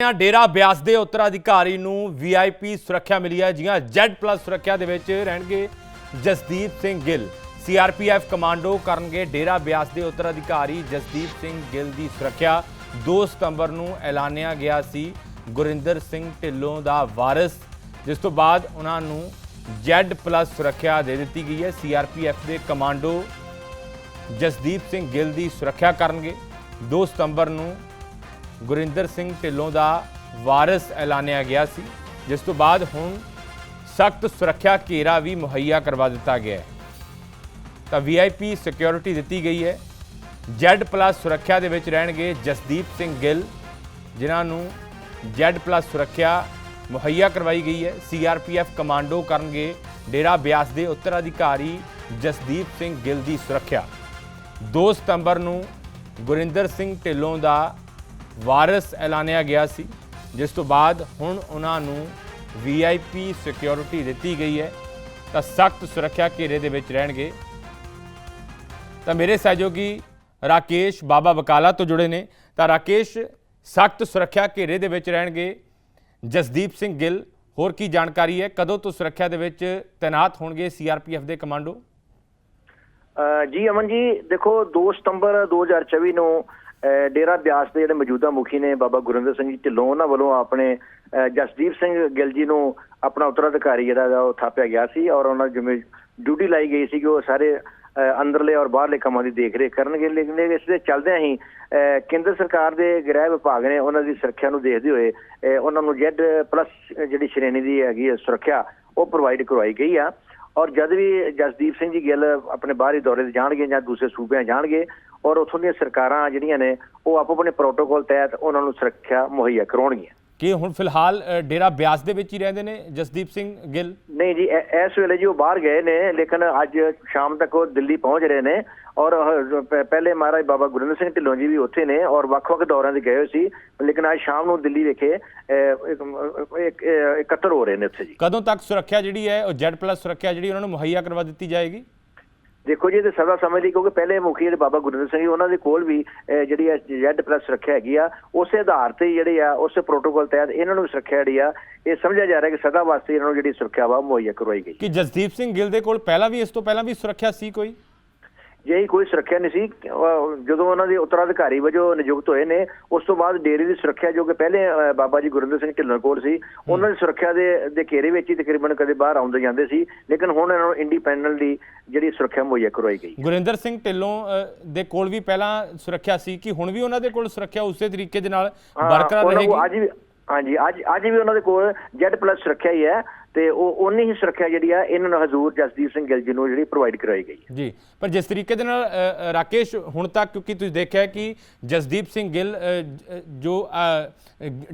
ਆ ਡੇਰਾ ਬਿਆਸ ਦੇ ਉੱਤਰਾਧਿਕਾਰੀ ਨੂੰ ਵੀਆਈਪੀ ਸੁਰੱਖਿਆ ਮਿਲੀ ਹੈ ਜੀਆਂ ਪਲੱਸ ਸੁਰੱਖਿਆ ਦੇ ਵਿੱਚ ਰਹਿਣਗੇ ਜਸਦੀਪ ਸਿੰਘ ਗਿੱਲ। ਸੀਆਰਪੀਐਫ ਕਮਾਂਡੋ ਕਰਨਗੇ ਡੇਰਾ ਬਿਆਸ ਦੇ ਉੱਤਰਾਧਿਕਾਰੀ ਜਸਦੀਪ ਸਿੰਘ ਗਿੱਲ ਦੀ ਸੁਰੱਖਿਆ। 2 ਸਤੰਬਰ ਨੂੰ ਐਲਾਨਿਆ ਗਿਆ ਸੀ ਗੁਰਿੰਦਰ ਸਿੰਘ ਢਿੱਲੋਂ ਦਾ ਵਾਰਿਸ, ਜਿਸ ਤੋਂ ਬਾਅਦ ਉਹਨਾਂ ਨੂੰ Z+ ਸੁਰੱਖਿਆ ਦੇ ਦਿੱਤੀ ਗਈ ਹੈ। ਸੀਆਰਪੀਐਫ ਦੇ ਕਮਾਂਡੋ ਜਸਦੀਪ ਸਿੰਘ ਗਿੱਲ ਦੀ ਸੁਰੱਖਿਆ ਕਰਨਗੇ। 2 ਸਤੰਬਰ ਨੂੰ ਗੁਰਿੰਦਰ ਸਿੰਘ ਢਿੱਲੋਂ ਦਾ ਵਾਰਿਸ ਐਲਾਨਿਆ ਗਿਆ ਸੀ, ਜਿਸ ਤੋਂ ਬਾਅਦ ਹੁਣ ਸਖਤ ਸੁਰੱਖਿਆ ਘੇਰਾ ਵੀ ਮੁਹੱਈਆ ਕਰਵਾ ਦਿੱਤਾ ਗਿਆ ਹੈ। ਤਾਂ ਵੀਆਈਪੀ ਸਿਕਿਉਰਿਟੀ ਦਿੱਤੀ ਗਈ ਹੈ। Z+ ਸੁਰੱਖਿਆ ਦੇ ਵਿੱਚ ਰਹਿਣਗੇ ਜਸਦੀਪ ਸਿੰਘ ਗਿੱਲ, ਜਿਨ੍ਹਾਂ ਨੂੰ Z+ ਸੁਰੱਖਿਆ ਮੁਹੱਈਆ ਕਰਵਾਈ ਗਈ ਹੈ। ਸੀਆਰਪੀਐਫ ਕਮਾਂਡੋ ਕਰਨਗੇ ਡੇਰਾ ਬਿਆਸ ਦੇ ਉੱਤਰਾਧਿਕਾਰੀ ਜਸਦੀਪ ਸਿੰਘ ਗਿੱਲ ਦੀ ਸੁਰੱਖਿਆ। 2 ਸਤੰਬਰ ਨੂੰ ਗੁਰਿੰਦਰ ਸਿੰਘ ਢਿੱਲੋਂ ਦਾ ਵਾਰਿਸ ਐਲਾਨਿਆ ਗਿਆ ਸੀ, ਜਿਸ ਤੋਂ ਬਾਅਦ ਹੁਣ ਉਹਨਾਂ ਨੂੰ ਵੀਆਈਪੀ ਸਿਕਿਉਰਿਟੀ ਦਿੱਤੀ ਗਈ ਹੈ, ਤਾਂ ਸਖਤ ਸੁਰੱਖਿਆ ਘੇਰੇ ਦੇ ਵਿੱਚ ਰਹਿਣਗੇ। ਤਾਂ ਮੇਰੇ ਸਹਿਯੋਗੀ ਰਾਕੇਸ਼ ਬਾਬਾ ਬਕਾਲਾ ਤੋਂ ਜੁੜੇ ਨੇ, ਤਾਂ ਰਾਕੇਸ਼, ਸਖਤ ਸੁਰੱਖਿਆ ਘੇਰੇ ਦੇ ਵਿੱਚ ਰਹਿਣਗੇ। ਜਸਦੀਪ ਸਿੰਘ ਗਿੱਲ, ਹੋਰ ਕੀ ਜਾਣਕਾਰੀ ਹੈ? ਕਦੋਂ ਤੋਂ ਸੁਰੱਖਿਆ ਦੇ ਵਿੱਚ ਤੈਨਾਤ ਹੋਣਗੇ ਸੀਆਰਪੀਐਫ ਦੇ ਕਮਾਂਡੋ? ਜੀ ਅਮਨ ਜੀ, ਦੇਖੋ 2 ਸਤੰਬਰ 2024 ਨੂੰ ਡੇਰਾ ਬਿਆਸ ਦੇ ਜਿਹੜੇ ਮੌਜੂਦਾ ਮੁਖੀ ਨੇ ਬਾਬਾ ਗੁਰਿੰਦਰ ਸਿੰਘ ਜੀ ਢਿੱਲੋਂ ਉਹਨਾਂ ਵੱਲੋਂ ਆਪਣੇ ਜਸਦੀਪ ਸਿੰਘ ਗਿੱਲ ਜੀ ਨੂੰ ਆਪਣਾ ਉੱਤਰਾਧਿਕਾਰੀ ਜਿਹੜਾ ਉਹ ਥਾਪਿਆ ਗਿਆ ਸੀ ਔਰ ਉਹਨਾਂ ਜਿਵੇਂ ਡਿਊਟੀ ਲਾਈ ਗਈ ਸੀ ਕਿ ਉਹ ਸਾਰੇ ਅੰਦਰਲੇ ਔਰ ਬਾਹਰਲੇ ਕੰਮਾਂ ਦੀ ਦੇਖਰੇਖ ਕਰਨਗੇ ਲੇਕਿਨ ਇਸ ਦੇ ਚੱਲਦਿਆਂ ਹੀ ਅ, ਕੇਂਦਰ ਸਰਕਾਰ ਦੇ ਗ੍ਰਹਿ ਵਿਭਾਗ ਨੇ ਉਹਨਾਂ ਦੀ ਸੁਰੱਖਿਆ ਨੂੰ ਦੇਖਦੇ ਹੋਏ ਉਹਨਾਂ ਨੂੰ Z ਪਲੱਸ ਜਿਹੜੀ ਸ਼੍ਰੇਣੀ ਦੀ ਹੈਗੀ ਹੈ ਸੁਰੱਖਿਆ ਉਹ ਪ੍ਰੋਵਾਈਡ ਕਰਵਾਈ ਗਈ ਆ। ਔਰ ਜਦ ਵੀ ਜਸਦੀਪ ਸਿੰਘ ਜੀ ਗਿੱਲ ਆਪਣੇ ਬਾਹਰੀ ਦੌਰੇ ਤੇ ਜਾਣਗੇ ਜਾਂ ਦੂਸਰੇ ਸੂਬਿਆਂ ਜਾਣਗੇ ਔਰ ਉੱਥੋਂ ਦੀਆਂ ਸਰਕਾਰਾਂ ਜਿਹੜੀਆਂ ਨੇ ਉਹ ਆਪੋ ਆਪਣੇ ਪ੍ਰੋਟੋਕਾਲ ਤਹਿਤ ਉਹਨਾਂ ਨੂੰ ਸੁਰੱਖਿਆ ਮੁਹੱਈਆ ਕਰਵਾਉਣਗੀਆਂ ਕਿ ਹੁਣ ਫਿਲਹਾਲ ਡੇਰਾ ਬਿਆਸ ਦੇ ਵਿੱਚ ਹੀ ਰਹਿੰਦੇ ਨੇ ਜਸਦੀਪ ਸਿੰਘ ਗਿੱਲ? ਨਹੀਂ ਜੀ ਇਸ ਵੇਲੇ ਜੀ ਉਹ ਬਾਹਰ ਗਏ ਨੇ ਲੇਕਿਨ ਅੱਜ ਸ਼ਾਮ ਤੱਕ ਉਹ ਦਿੱਲੀ ਪਹੁੰਚ ਰਹੇ ਨੇ ਔਰ ਪਹਿਲੇ ਮਹਾਰਾਜ ਬਾਬਾ ਗੁਰਿੰਦਰ ਸਿੰਘ ਢਿੱਲੋਂ ਜੀ ਵੀ ਉੱਥੇ ਨੇ ਔਰ ਵੱਖ-ਵੱਖ ਦੌਰਿਆਂ ਤੇ ਗਏ ਹੋਏ ਸੀ ਲੇਕਿਨ ਅੱਜ ਸ਼ਾਮ ਨੂੰ ਦਿੱਲੀ ਵਿਖੇ ਇਕੱਤਰ ਹੋ ਰਹੇ ਨੇ ਉੱਥੇ ਜੀ। ਕਦੋਂ ਤੱਕ ਸੁਰੱਖਿਆ ਜਿਹੜੀ ਹੈ ਉਹ Z+ ਸੁਰੱਖਿਆ ਜਿਹੜੀ ਉਹਨਾਂ ਨੂੰ ਮੁਹੱਈਆ ਕਰਵਾ ਦਿੱਤੀ ਜਾਏਗੀ? ਦੇਖੋ ਜੀ, ਇਹ ਸਦਾ ਸਮਝ ਲਈ, ਕਿਉਂਕਿ ਪਹਿਲੇ ਮੁਖੀ ਜਿਹੜੇ ਬਾਬਾ ਗੁਰਿੰਦਰ ਸਿੰਘ ਜੀ, ਉਹਨਾਂ ਦੇ ਕੋਲ ਵੀ ਜਿਹੜੀ ਹੈ Z ਪਲੱਸ ਰੱਖਿਆ ਹੈਗੀ ਆ, ਉਸੇ ਆਧਾਰ ਤੇ ਹੀ ਜਿਹੜੇ ਆ, ਉਸੇ ਪ੍ਰੋਟੋਕਾਲ ਤਹਿਤ ਇਹਨਾਂ ਨੂੰ ਵੀ ਸੁਰੱਖਿਆ ਜਿਹੜੀ ਆ, ਇਹ ਸਮਝਿਆ ਜਾ ਰਿਹਾ ਕਿ ਸਦਾ ਵਾਸਤੇ ਇਹਨਾਂ ਨੂੰ ਜਿਹੜੀ ਸੁਰੱਖਿਆ ਵਾ ਮੁਹੱਈਆ ਕਰਵਾਈ ਗਈ। ਕਿ ਜਸਦੀਪ ਸਿੰਘ ਗਿੱਲ ਦੇ ਕੋਲ ਪਹਿਲਾਂ ਵੀ, ਇਸ ਤੋਂ ਪਹਿਲਾਂ ਵੀ ਸੁਰੱਖਿਆ ਸੀ ਕੋਈ? ਜੇ ਕੋਈ ਸੁਰੱਖਿਆ ਨਹੀਂ ਸੀ ਜਦੋਂ ਉਹਨਾਂ ਦੇ ਉੱਤਰਾਧਿਕਾਰੀ ਵਜੋਂ ਨਿਯੁਕਤ ਹੋਏ ਨੇ ਉਸ ਤੋਂ ਬਾਅਦ ਡੇਰੇ ਦੀ ਸੁਰੱਖਿਆ ਜੋ ਕਿ ਪਹਿਲੇ ਬਾਬਾ ਜੀ ਗੁਰਿੰਦਰ ਸਿੰਘ ਢਿੱਲੋਂ ਕੋਲ ਸੀ ਉਹਨਾਂ ਦੀ ਸੁਰੱਖਿਆ ਦੇ ਦੇ ਘੇਰੇ ਵਿੱਚ ਹੀ ਤਕਰੀਬਨ ਕਦੇ ਬਾਹਰ ਆਉਂਦੇ ਜਾਂਦੇ ਸੀ ਲੇਕਿਨ ਹੁਣ ਇਹਨਾਂ ਨੂੰ ਇੰਡੀਪੈਂਡੈਂਟਲੀ ਜਿਹੜੀ ਸੁਰੱਖਿਆ ਮੁਹੱਈਆ ਕਰਵਾਈ ਗਈ ਗੁਰਿੰਦਰ ਸਿੰਘ ਢਿੱਲੋਂ ਦੇ ਕੋਲ ਵੀ ਪਹਿਲਾਂ ਸੁਰੱਖਿਆ ਸੀ ਕਿ ਹੁਣ ਵੀ ਉਹਨਾਂ ਦੇ ਕੋਲ ਸੁਰੱਖਿਆ ਉਸੇ ਤਰੀਕੇ ਦੇ ਨਾਲ ਬਰਕਰਾਰ ਰਹੇਗੀ? ਹਾਂਜੀ ਅੱਜ ਅੱਜ ਵੀ ਉਹਨਾਂ ਦੇ ਕੋਲ Z ਪਲੱਸ ਸੁਰੱਖਿਆ ਹੀ ਹੈ। ਤੇ ਉਹ ਉਨੀ ਹੀ ਸੁਰੱਖਿਆ ਜਿਹੜੀ ਆ, ਇਹਨਾਂ ਨੂੰ ਹਜ਼ੂਰ ਜਸਦੀਪ ਸਿੰਘ ਗਿੱਲ ਜੀ ਨੂੰ ਜਿਹੜੀ ਪ੍ਰੋਵਾਈਡ ਕਰਾਈ ਗਈ ਜੀ, ਪਰ ਜਿਸ ਤਰੀਕੇ ਦੇ ਨਾਲ ਰਾਕੇਸ਼ ਹੁਣ ਤੱਕ, ਕਿਉਂਕਿ ਤੁਸੀਂ ਦੇਖਿਆ ਕਿ ਜਸਦੀਪ ਸਿੰਘ ਗਿੱਲ ਜੋ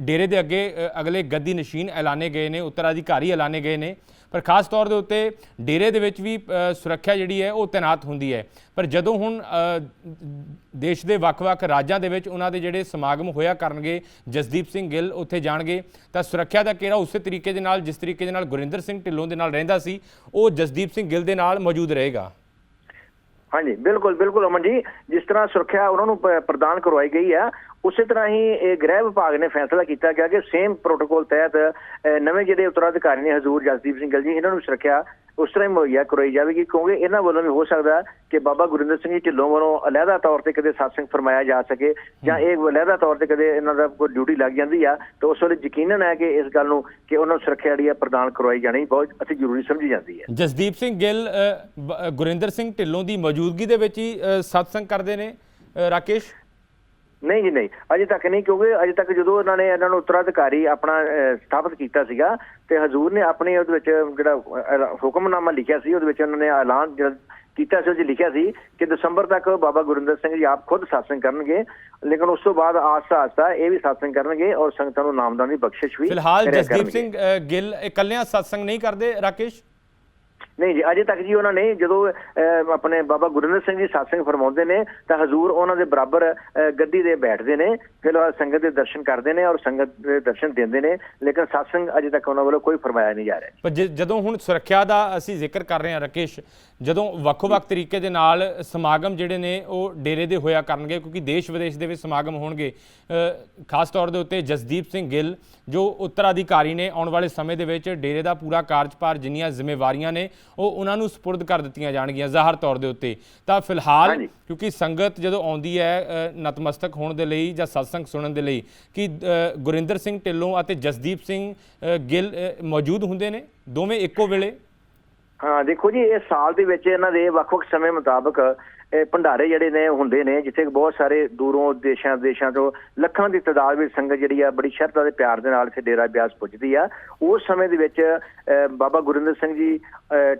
ਡੇਰੇ ਦੇ ਅੱਗੇ ਅਗਲੇ ਗੱਦੀ ਨਸ਼ੀਨ ਐਲਾਨੇ ਗਏ ਨੇ, ਉੱਤਰਾਧਿਕਾਰੀ ਐਲਾਨੇ ਗਏ ਨੇ, ਪਰ ਖਾਸ ਤੌਰ ਦੇ ਉੱਤੇ ਡੇਰੇ ਦੇ ਵਿੱਚ ਵੀ ਸੁਰੱਖਿਆ ਜਿਹੜੀ ਹੈ, ਉਹ ਤੈਨਾਤ ਹੁੰਦੀ ਹੈ। ਪਰ ਜਦੋਂ ਹੁਣ ਦੇਸ਼ ਦੇ ਵੱਖ-ਵੱਖ ਰਾਜਾਂ ਦੇ ਵਿੱਚ ਉਹਨਾਂ ਦੇ ਜਿਹੜੇ ਸਮਾਗਮ ਹੋਇਆ ਕਰਨਗੇ, ਜਸਦੀਪ ਸਿੰਘ ਗਿੱਲ ਉੱਥੇ ਜਾਣਗੇ, ਤਾਂ ਸੁਰੱਖਿਆ ਦਾ ਘੇਰਾ ਉਸੇ ਤਰੀਕੇ ਦੇ ਨਾਲ, ਜਿਸ ਤਰੀਕੇ ਦੇ ਨਾਲ ਗੁਰਿੰਦਰ ਸਿੰਘ ਢਿੱਲੋਂ ਦੇ ਨਾਲ ਰਹਿੰਦਾ ਸੀ, ਉਹ ਜਸਦੀਪ ਸਿੰਘ ਗਿੱਲ ਦੇ ਨਾਲ ਮੌਜੂਦ ਰਹੇਗਾ। ਹਾਂਜੀ, ਬਿਲਕੁਲ ਬਿਲਕੁਲ ਅਮਨ ਜੀ, ਜਿਸ ਤਰ੍ਹਾਂ ਸੁਰੱਖਿਆ ਉਹਨਾਂ ਨੂੰ ਪ੍ਰਦਾਨ ਕਰਵਾਈ ਗਈ ਹੈ ਉਸੇ ਤਰ੍ਹਾਂ ਹੀ ਇਹ ਗ੍ਰਹਿ ਵਿਭਾਗ ਨੇ ਫੈਸਲਾ ਕੀਤਾ ਗਿਆ ਕਿ ਸੇਮ ਪ੍ਰੋਟੋਕੋਲ ਤਹਿਤ ਨਵੇਂ ਜਿਹੜੇ ਉੱਤਰਾਧਿਕਾਰੀ ਨੇ ਹਜ਼ੂਰ ਜਸਦੀਪ ਸਿੰਘ ਗਿੱਲ ਜੀ, ਇਹਨਾਂ ਨੂੰ ਸੁਰੱਖਿਆ ਉਸ ਤਰ੍ਹਾਂ ਹੀ ਮੁਹੱਈਆ ਕਰਵਾਈ ਜਾਵੇਗੀ ਕਿਉਂਕਿ ਇਹਨਾਂ ਵੱਲੋਂ ਵੀ ਹੋ ਸਕਦਾ ਕਿ ਬਾਬਾ ਗੁਰਿੰਦਰ ਸਿੰਘ ਜੀ ਢਿੱਲੋਂ ਵੱਲੋਂ ਅਲੱਗਾ ਤੌਰ ਤੇ ਕਦੇ satsang ਫਰਮਾਇਆ ਜਾ ਸਕੇ ਜਾਂ ਇਹ ਅਲੱਗਾ ਤੌਰ ਤੇ ਕਦੇ ਇਹਨਾਂ ਦਾ ਕੋਈ ਡਿਊਟੀ ਲੱਗ ਜਾਂਦੀ ਆ ਤਾਂ ਉਸ ਵੇਲੇ ਯਕੀਨਨ ਹੈ ਕਿ ਇਸ ਗੱਲ ਨੂੰ ਕਿ ਉਹਨਾਂ ਨੂੰ ਸੁਰੱਖਿਆ ਜਿਹੜੀ ਆ ਪ੍ਰਦਾਨ ਕਰਵਾਈ ਜਾਣੀ ਬਹੁਤ ਅਤੀ ਜ਼ਰੂਰੀ ਸਮਝੀ ਜਾਂਦੀ ਹੈ। ਜਸਦੀਪ ਸਿੰਘ ਗਿੱਲ ਗੁਰਿੰਦਰ ਸਿੰਘ ਢਿੱਲੋਂ ਦੀ ਮੌਜੂਦਗੀ ਦੇ ਵਿੱਚ ਹੀ ਅ, ਸਤਸੰਗ ਕਰਦੇ ਨੇ ਰਾਕੇਸ਼? ਨਹੀਂ ਜੀ ਨਹੀਂ ਅਜੇ ਤੱਕ ਨਹੀਂ ਕਿਉਂਕਿ ਅਜੇ ਤੱਕ ਜਦੋਂ ਇਹਨਾਂ ਨੇ ਇਹਨਾਂ ਨੂੰ ਉੱਤਰਾਧਿਕਾਰੀ ਆਪਣਾ ਸਥਾਪਿਤ ਕੀਤਾ ਸੀਗਾ ਤੇ ਹਜ਼ੂਰ ਨੇ ਆਪਣੇ ਉਹਦੇ ਵਿੱਚ ਜਿਹੜਾ ਹੁਕਮਨਾਮਾ ਲਿਖਿਆ ਸੀ ਉਹਦੇ ਵਿੱਚ ਉਹਨਾਂ ਨੇ ਐਲਾਨ ਕੀਤਾ ਸੀ ਉਹ 'ਚ ਲਿਖਿਆ ਸੀ ਕਿ ਦਸੰਬਰ ਤੱਕ ਬਾਬਾ ਗੁਰਿੰਦਰ ਸਿੰਘ ਜੀ ਆਪ ਖੁਦ satsang ਕਰਨਗੇ ਲੇਕਿਨ ਉਸ ਤੋਂ ਬਾਅਦ ਆਸਤਾ ਆਸਤਾ ਇਹ ਵੀ satsang ਕਰਨਗੇ ਔਰ ਸੰਗਤਾਂ ਨੂੰ ਨਾਮਦਾਨ ਦੀ ਬਖਸ਼ਿਸ਼ ਵੀ ਫਿਲਹਾਲ ਜਸਦੀਪ। ਸਿੰਘ ਗਿੱਲ ਇਕੱਲਿਆਂ ਸਤਸੰਗ ਨਹੀਂ ਕਰਦੇ ਰਾਕੇਸ਼ ਨਹੀਂ ਜੀ ਅਜੇ ਤੱਕ ਜੀ ਉਹਨਾਂ ਨੇ ਜਦੋਂ ਅਹ, ਆਪਣੇ ਬਾਬਾ ਗੁਰਿੰਦਰ ਸਿੰਘ ਜੀ satsang ਫਰਮਾਉਂਦੇ ਨੇ ਤਾਂ ਹਜ਼ੂਰ ਉਹਨਾਂ ਦੇ ਬਰਾਬਰ ਅਹ, ਗੱਦੀ ਦੇ ਬੈਠਦੇ ਨੇ ਫਿਲਹਾਲ ਸੰਗਤ ਦੇ ਦਰਸ਼ਨ ਕਰਦੇ ਨੇ ਔਰ ਸੰਗਤ ਦੇ ਦਰਸ਼ਨ ਦਿੰਦੇ ਨੇ ਲੇਕਿਨ satsang ਅਜੇ ਤੱਕ ਉਹਨਾਂ ਵੱਲੋਂ ਕੋਈ ਫਰਮਾਇਆ ਨਹੀਂ ਜਾ ਰਿਹਾ ਪਰ ਜਦੋਂ ਹੁਣ ਸੁਰੱਖਿਆ ਦਾ ਅਸੀਂ ਜ਼ਿਕਰ ਕਰ ਰਹੇ ਹਾਂ ਰਕੇਸ਼ ਜਦੋਂ ਵੱਖੋ ਵੱਖ ਤਰੀਕੇ ਦੇ ਨਾਲ ਸਮਾਗਮ ਜਿਹੜੇ ਨੇ ਉਹ ਡੇਰੇ ਦੇ ਹੋਇਆ ਕਰਨਗੇ ਕਿਉਂਕਿ ਦੇਸ਼ ਵਿਦੇਸ਼ ਦੇ ਵਿੱਚ ਸਮਾਗਮ ਹੋਣਗੇ ਅ, ਖਾਸ ਤੌਰ ਦੇ ਉੱਤੇ ਜਸਦੀਪ ਸਿੰਘ ਗਿੱਲ ਜੋ ਉੱਤਰਾਧਿਕਾਰੀ ਨੇ ਆਉਣ ਵਾਲੇ ਸਮੇਂ ਦੇ ਵਿੱਚ ਡੇਰੇ ਦਾ ਪੂਰਾ ਕਾਰਜਭਾਰ ਜਿੰਨੀਆਂ ਜ਼ਿੰਮੇਵਾਰੀਆਂ ਨੇ ਉਹ ਉਹਨਾਂ ਨੂੰ ਸਪੁਰਦ ਕਰ ਦਿੱਤੀਆਂ ਜਾਣਗੀਆਂ ਜ਼ਾਹਰ ਤੌਰ ਦੇ ਉੱਤੇ। ਤਾਂ ਫਿਲਹਾਲ। ਕਿਉਂਕਿ ਸੰਗਤ ਜਦੋਂ ਆਉਂਦੀ ਹੈ ਨਤਮਸਤਕ ਹੋਣ ਦੇ ਲਈ ਜਾਂ ਸਤਸੰਗ ਸੁਣਨ ਦੇ ਲਈ ਕਿ ਗੁਰਿੰਦਰ ਸਿੰਘ ਢਿੱਲੋਂ ਅਤੇ ਜਸਦੀਪ ਸਿੰਘ ਗਿੱਲ ਮੌਜੂਦ ਹੁੰਦੇ ਨੇ? ਦੋਵੇਂ ਇੱਕੋ ਵੇਲੇ? ਹਾਂ, ਦੇਖੋ ਜੀ, ਇਹ ਸਾਲ ਦੇ ਵਿੱਚ ਇਹਨਾਂ ਦੇ ਵੱਖ-ਵੱਖ ਸਮੇਂ ਮੁਤਾਬਕ ਭੰਡਾਰੇ ਜਿਹੜੇ ਨੇ ਹੁੰਦੇ ਨੇ, ਜਿੱਥੇ ਬਹੁਤ ਸਾਰੇ ਦੂਰੋਂ ਦੇਸ਼ਾਂ ਦੇਸ਼ਾਂ ਤੋਂ ਲੱਖਾਂ ਦੀ ਤਾਦਾਦ ਵਿੱਚ ਸੰਗਤ ਜਿਹੜੀ ਆ, ਬੜੀ ਸ਼ਰਧਾ ਦੇ ਪਿਆਰ ਦੇ ਨਾਲ ਇੱਥੇ ਡੇਰਾ ਬਿਆਸ ਪੁੱਜਦੀ ਆ। ਉਸ ਸਮੇਂ ਦੇ ਵਿੱਚ ਬਾਬਾ ਗੁਰਿੰਦਰ ਸਿੰਘ ਜੀ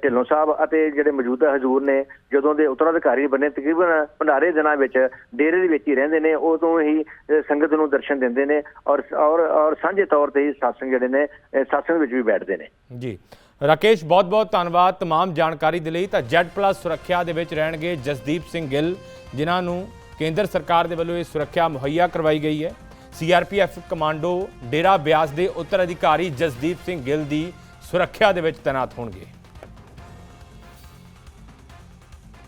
ਢਿੱਲੋਂ ਸਾਹਿਬ ਅਤੇ ਜਿਹੜੇ ਮੌਜੂਦਾ ਹਜ਼ੂਰ ਨੇ, ਜਦੋਂ ਦੇ ਉਤਰਾਧਿਕਾਰੀ ਬਣੇ, ਤਕਰੀਬਨ ਭੰਡਾਰੇ ਦਿਨਾਂ ਵਿੱਚ ਡੇਰੇ ਦੇ ਵਿੱਚ ਹੀ ਰਹਿੰਦੇ ਨੇ, ਉਦੋਂ ਹੀ ਸੰਗਤ ਨੂੰ ਦਰਸ਼ਨ ਦਿੰਦੇ ਨੇ ਔਰ ਔਰ ਔਰ ਸਾਂਝੇ ਤੌਰ ਤੇ ਹੀ satsang ਜਿਹੜੇ ਨੇ satsang ਵਿੱਚ ਵੀ ਬੈਠਦੇ ਨੇ। ਜੀ। ਰਾਕੇਸ਼ ਬਹੁਤ ਬਹੁਤ ਧੰਨਵਾਦ तमाम ਜਾਣਕਾਰੀ ਦੇ ਲਈ ਤਾਂ ਜੈਡ ਪਲੱਸ ਸੁਰੱਖਿਆ ਦੇ ਵਿੱਚ ਰਹਿਣਗੇ ਜਸਦੀਪ ਸਿੰਘ ਗਿੱਲ ਜਿਨ੍ਹਾਂ ਨੂੰ ਕੇਂਦਰ ਸਰਕਾਰ ਦੇ ਵੱਲੋਂ ਇਹ ਸੁਰੱਖਿਆ ਮੁਹੱਈਆ ਕਰਵਾਈ ਗਈ ਹੈ ਸੀਆਰਪੀਐਫ ਕਮਾਂਡੋ ਡੇਰਾ ਬਿਆਸ ਦੇ ਉੱਤਰਾਧਿਕਾਰੀ ਜਸਦੀਪ ਸਿੰਘ ਗਿੱਲ ਦੀ ਸੁਰੱਖਿਆ ਦੇ ਵਿੱਚ ਤੈਨਾਤ ਹੋਣਗੇ